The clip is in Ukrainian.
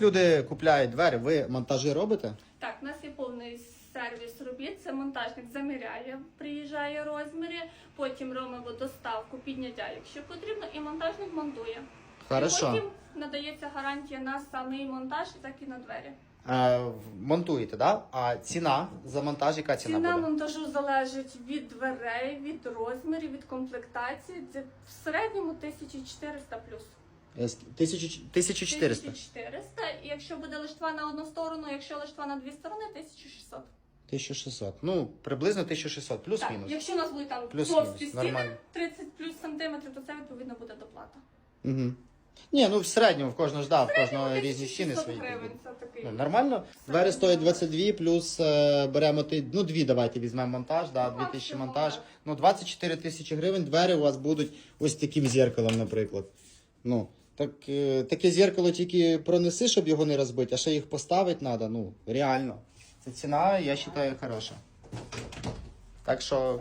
Люди купляють двері, ви монтажі робите? Так, у нас є повний сервіс робіт. Це монтажник заміряє, приїжджає розміри, потім робимо доставку, підняття, якщо потрібно, і монтажник монтує. І потім надається гарантія на самий монтаж, так і на двері. Е, монтуєте, да? А ціна за монтаж, яка ціна, Ціна буде? монтажу залежить від дверей, від розмірів, від комплектації. Це в середньому 1400 плюс. Е, 1400. 1400. І якщо буде лиштва на одну сторону, якщо лиштва на дві сторони, 1600. 1600. Ну, приблизно 1600, Так, плюс-мінус. якщо у нас будуть там Плюс-мінус, товсті стіни, нормально. 30 плюс сантиметрів, то це відповідно буде доплата. Угу. Ні, ну в середньому в кожного ж да, в кожного різні стіни 600 свої. гривень, це такий. Ну, нормально. Двері стоять 22, плюс е, беремо ти, ну дві давайте візьмемо монтаж, да, Ну, 2000 максимум, монтаж. так. Ну 24 тисячі гривень. Двері у вас будуть ось таким зеркалом, наприклад. Ну, так, е, таке зеркало тільки пронеси, щоб його не розбити, а ще їх поставити треба. Ну, реально. Це ціна, я вважаю, хороша. Так що